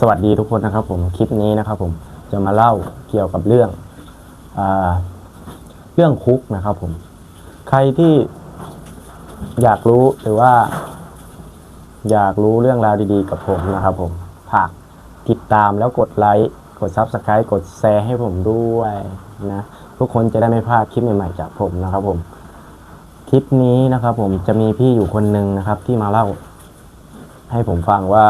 สวัสดีทุกคนนะครับผมคลิปนี้นะครับผมจะมาเล่าเกี่ยวกับเรื่องอเรื่องคุกนะครับผม ใครที่อยากรู้หรือว่า อยากรู้เรื่องราวดีๆ กับผมนะครับผมฝากติดตามแล้วกดไลค์กด Subscribe กดแชร์ให้ผมด้วยนะทุกคนจะได้ไม่พลาดคลิปใหม่ๆจากผมนะครับผม คลิปนี้นะครับผมจะมีพี่อยู่คนหนึ่งนะครับที่มาเล่าให้ผมฟังว่า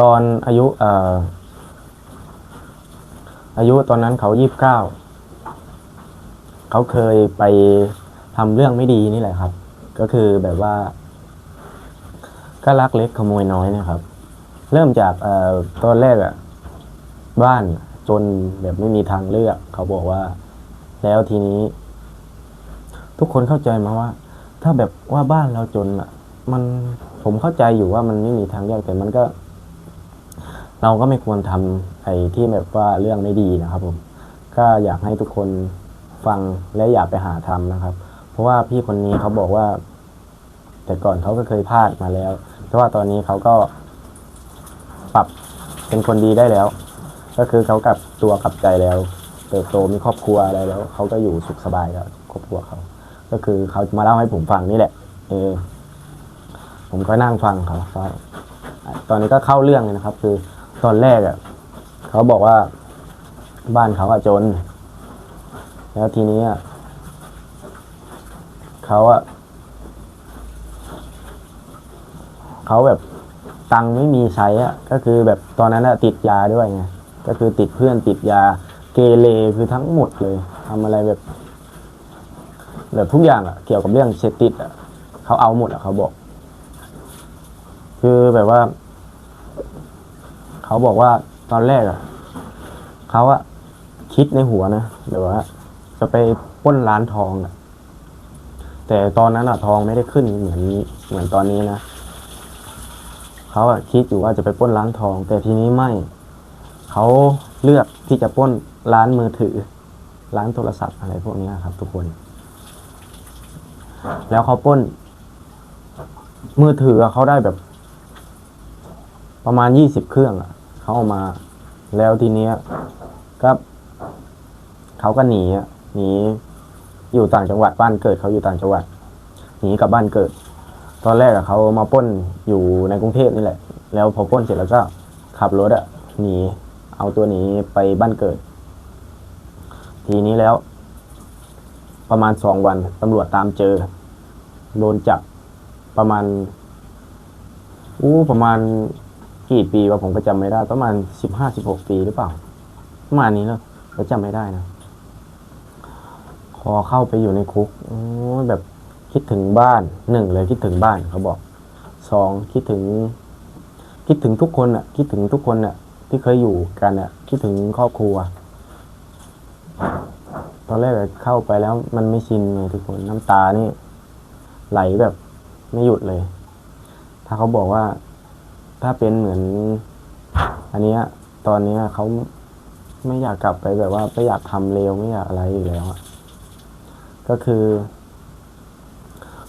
ตอนอายุเอ่ออายุตอนนั้นเขายี่สิบเก้าเขาเคยไปทำเรื่องไม่ดีนี่แหละครับ ก็คือแบบว่า ก็ลักเล็กขโมยน้อยเนะครับ เริ่มจากเอ่อตอนแรกอะบ้านจนแบบไม่มีทางเลือก เขาบอกว่า แล้วทีนี้ ทุกคนเข้าใจมาว่า ถ้าแบบว่าบ้านเราจนอะมันผมเข้าใจอยู่ว่ามันไม่มีทางเลือกแต่มันก็ เราก็ไม่ควรทำไอ้ที่แบบว่าเรื่องไม่ดีนะครับผมก็อยากให้ทุกคนฟังและอย่าไปหาทำนะครับ เพราะว่าพี่คนนี้เขาบอกว่า แต่ก่อนเขาก็เคยพลาดมาแล้ว แต่ว่าตอนนี้เขาก็ปรับเป็นคนดีได้แล้ว ก็คือเขากลับตัวกลับใจแล้วเติบโตมีครอบครัวอะไรแล้วเขาก็อยู่สุขสบายกับครอบครัวเขา ก็คือเขามาเล่าให้ผมฟังนี่แหละ เออ ผมก็นั่งฟังเขาตอนนี้ก็เข้าเรื่องเลยนะครับ คือ ตอนแรกอะเขาบอกว่าบ้านเขาอะจน แล้วทีนี้อะเขาอะเขาแบบตังไม่มีใช้อะก็คือแบบตอนนั้นอะติดยาด้วยไงก็คือติดเพื่อนติดยาเกเรคือทั้งหมดเลยทำอะไรแบบแบบทุกอย่างอะเกี่ยวกับเรื่องเสพติดอะเขาเอาหมดอะเขาบอก คือแบบว่า เขาบอกว่าตอนแรกอะเขาอะคิดในหัวนะแบบว่าจะไปป้นร้านทองอะแต่ตอนนั้นอะทองไม่ได้ขึ้นเหมือนเหมือนตอนนี้นะเขาอะคิดอยู่ว่าจะไปป้นร้านทอง แต่ทีนี้ไม่เขาเลือกที่จะป้นร้านมือถือ ร้านโทรศัพท์อะไรพวกนี้ครับ ทุกคน แล้วเขาป้น มือถือเขาได้แบบ ประมาณยี่สิบเครื่องอะ เขาเอามา แล้วทีเนี้ยก็เขาก็หนีหนีอยู่ต่างจังหวัดบ้านเกิดเขาอยู่ต่างจังหวัดหนีกลับบ้านเกิด ตอนแรกอะเขามาป้นอยู่ในกรุงเทพนี่แหละ แล้วพอป้นเสร็จแล้วก็ขับรถอะหนีเอาตัวหนีไปบ้านเกิด ทีนี้แล้ว ประมาณสองวันตำรวจตามเจอโดนจับประมาณอู้ประมาณ กี่ปีวะผมก็จำไม่ได้ ประมาณสิบห้าสิบหกปีหรือเปล่า ประมาณนี้เนอะก็จำไม่ได้นะ พอเข้าไปอยู่ในคุกโอ้แบบคิดถึงบ้านหนึ่งเลยคิดถึงบ้านเขาบอกสองคิดถึง คิดถึงทุกคนอะ คิดถึงทุกคนอะ ที่เคยอยู่กันอะ คิดถึงครอบครัว ตอนแรกเข้าไปแล้วมันไม่ชินไงทุกคนน้ำตานี่ ไหลแบบไม่หยุดเลย ถ้าเขาบอกว่า ถ้าเป็นเหมือน อันเนี้ย ตอนเนี้ยเขาไม่อยากกลับไปแบบว่าไม่อยากทำเลวไม่อยากอะไรอีกแล้วอะก็คือ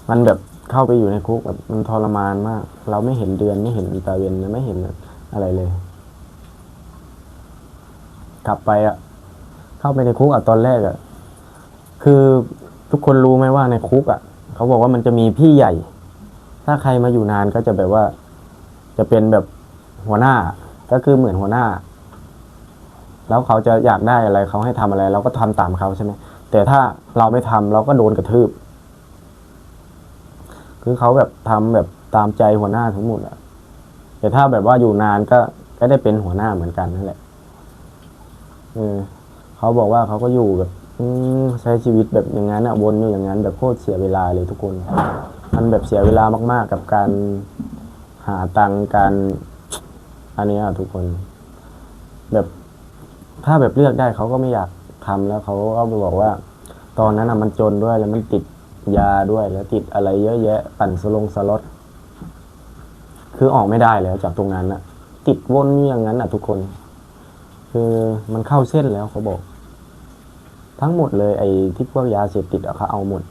มันแบบเข้าไปอยู่ในคุกแบบมันทรมานมาก เราไม่เห็นเดือนไม่เห็นตาเวนไม่เห็นอะไรเลย กลับไปอะเข้าไปในคุกอะตอนแรกอะคือทุกคนรู้ไหมว่าในคุกอะเขาบอกว่ามันจะมีพี่ใหญ่ ถ้าใครมาอยู่นานก็จะแบบว่า จะเป็นแบบหัวหน้าก็คือเหมือนหัวหน้า แล้วเขาจะอยากได้อะไรเขาให้ทำอะไร เราก็ทำตามเขาใช่ไหมแต่ถ้าเราไม่ทำเราก็โดนกระทืบ คือเขาแบบทำแบบตามใจหัวหน้าทั้งหมดอะแต่ถ้าแบบว่าอยู่นานก็ก็ได้เป็นหัวหน้าเหมือนกันนั่นแหละเออเขาบอกว่าเขาก็อยู่แบบอืใช้ชีวิตแบบอย่างนั้นอะวนอยู่อย่างนั้นแบบโคตรเสียเวลาเลยทุกคน มันแบบเสียเวลามาก ๆ กับการ หาตังการอันนี้ยทุกคน แบบถ้าแบบเลือกได้เขาก็ไม่อยากทำแล้วเขาก็ไปบอกว่า ตอนนั้นอะมันจนด้วยแล้วมันติดยาด้วยแล้วติดอะไรเยอะแยะ ปั่นสลงสล็อตคือออกไม่ได้แล้วจากตรงนั้นอะ ติดวนอย่างนั้นอะทุกคน คือมันเข้าเส้นแล้วเขาบอก ทั้งหมดเลยไอ้ที่พวกยาเสพติดอะเขาเอาหมด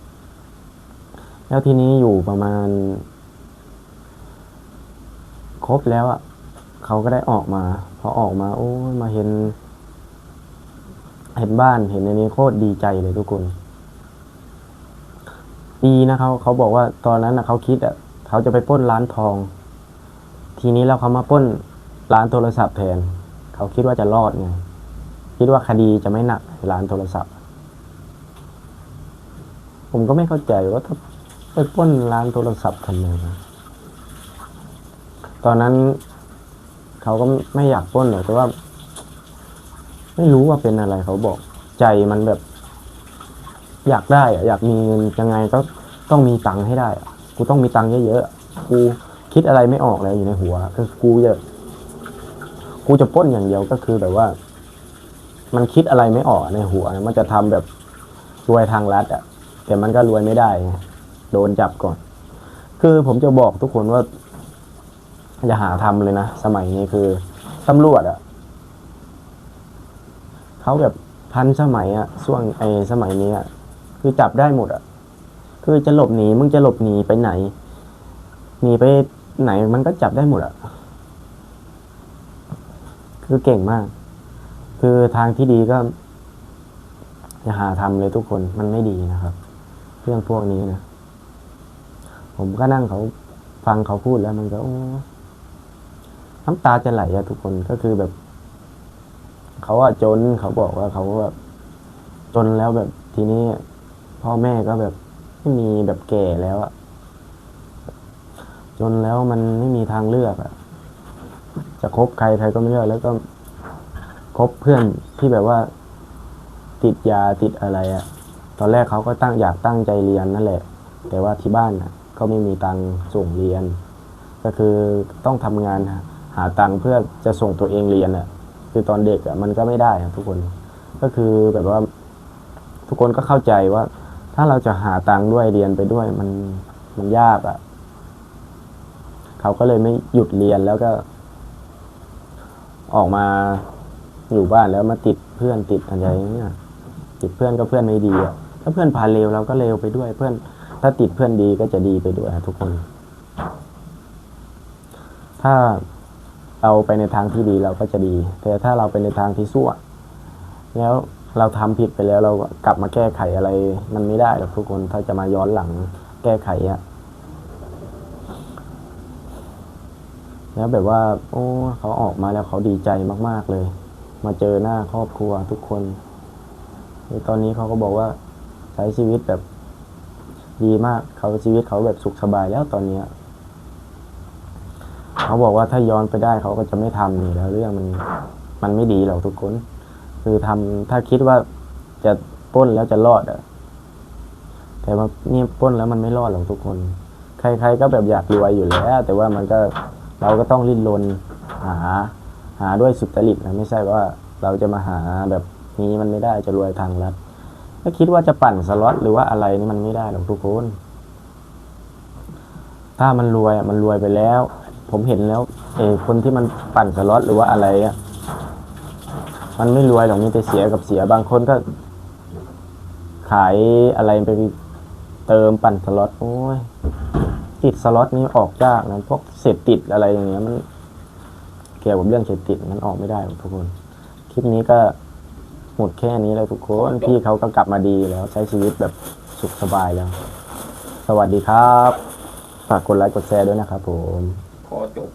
แล้วทีนี้อยู่ประมาณ ครบแล้วอะเขาก็ได้ออกมา พอออกมาโอ้ยมาเห็น เห็นบ้านเห็นอันนี้โคตรดีใจเลยทุกคนดีนะเขาเขาบอกว่าตอนนั้นนะเขาคิดอะเขาจะไปปล้นร้านทอง ทีนี้แล้วเขามาปล้นร้านโทรศัพท์แทนเขาคิดว่าจะรอดไงคิดว่าคดีจะไม่หนักร้านโทรศัพท์ ผมก็ไม่เข้าใจว่าถ้าไปปล้นร้านโทรศัพท์ทำไมนะ ตอนนั้นเขาก็ไม่อยากป้นหรอกแต่ว่า ไม่รู้ว่าเป็นอะไรเขาบอกใจมันแบบ อยากได้อะอยากมีเงินยังไงก็ต้องมีตังค์ให้ได้อะกูต้องมีตังค์เยอะๆกูคิดอะไรไม่ออกแล้วอยู่ในหัว คือกูจะกูจะป้นอย่างเดียวก็คือแบบว่า มันคิดอะไรไม่ออกในหัวนะมันจะทำแบบรวยทางลัดอะแต่มันก็รวยไม่ได้ โดนจับก่อน คือผมจะบอกทุกคนว่า อย่าหาทำเลยนะ สมัยนี้คือตำรวจอะเขาแบบทันสมัยอะช่วงไอ้สมัยนี้อะคือจับได้หมดอะคือจะหลบหนีมึงจะหลบหนีไปไหนหนีไปไหนมันก็จับได้หมดอะคือเก่งมาก คือทางที่ดีก็อย่าหาทำเลยทุกคนมันไม่ดีนะครับ เรื่องพวกนี้นะ ผมก็นั่งเขาฟังเขาพูดแล้วมันก็โอ้ น้ำตาจะไหลอะทุกคนก็คือแบบ เขาอะจนเขาบอกว่าเขาแบบจนแล้วแบบทีนี้พ่อแม่ก็แบบไม่มีแบบแก่แล้วอะจนแล้วมันไม่มีทางเลือกอะจะคบใครใครก็ไม่เลือกแล้วก็คบเพื่อนที่แบบว่า ติดยาติดอะไรอะตอนแรกเขาก็ตั้งอยากตั้งใจเรียนนั่นแหละ แต่ว่าที่บ้านน่ะก็ไม่มีตังส่งเรียน ก็คือต้องทำงาน หาตังค์เพื่อจะส่งตัวเองเรียนอะ คือตอนเด็กอะมันก็ไม่ได้อะทุกคน ก็คือแบบว่า ทุกคนก็เข้าใจว่า ถ้าเราจะหาตังค์ด้วยเรียนไปด้วยมันมันยากอะ เขาก็เลยไม่หยุดเรียนแล้วก็ ออกมาอยู่บ้านแล้วมาติดเพื่อนติดอะไรอย่างเงี้ยติดเพื่อนก็เพื่อนไม่ดีอะถ้าเพื่อนพาเลวเราก็เลวไปด้วยเพื่อน ถ้าติดเพื่อนดีก็จะดีไปด้วยทุกคน ถ้า เราไปในทางที่ดีเราก็จะดี แต่ถ้าเราไปในทางที่ซั่วแล้วเราทำผิดไปแล้วเราก็กลับมาแก้ไขอะไร มันไม่ได้หรอกทุกคนถ้าจะมาย้อนหลังแก้ไขอะแล้วแบบว่า โอ้เขาออกมาแล้วเขาดีใจมาก ๆเลย มาเจอหน้าครอบครัวทุกคนในตอนนี้เขาก็บอกว่าใช้ชีวิตแบบดีมากเขาชีวิตเขาแบบสุขสบายแล้วตอนเนี้ย เขาบอกว่าถ้าย้อนไปได้เขาก็จะไม่ทำนี่แล้วเรื่องมันมันไม่ดีหรอกทุกคน คือทำถ้าคิดว่าจะป้นแล้วจะรอดอะแต่ว่านี่ป้นแล้วมันไม่รอดหรอกทุกคน ใคร ๆ ก็แบบอยากรวยอยู่แล้ว แต่ว่ามันก็เราก็ต้องริ้นรนหา หาด้วยสุจริตนะไม่ใช่ว่าเราจะมาหาแบบนี้มันไม่ได้จะรวยทางลัดถ้าคิดว่าจะปั่นสล็อตหรือว่าอะไรนี่มันไม่ได้หรอกทุกคน ถ้ามันรวยมันรวยไปแล้ว ผมเห็นแล้วเออคนที่มันปั่นสล็อตหรือว่าอะไรอะมันไม่รวยหรอกมีแต่เสียกับเสียบางคนก็ ขายอะไรไปเติมปั่นสล็อตโอ้ยติดสล็อตนี่ออกยากนะพวกเสพติดอะไรอย่างเงี้ยมันเกี่ยวกับเรื่องเสพติดมันออกไม่ได้ทุกคน คลิปนี้ก็หมดแค่นี้แล้วทุกคนพี่เขาก็กลับมาดีแล้วใช้ชีวิตแบบสุขสบายแล้ว สวัสดีครับ ฝากกดไลค์กดแชร์ด้วยนะครับผม ขอจบ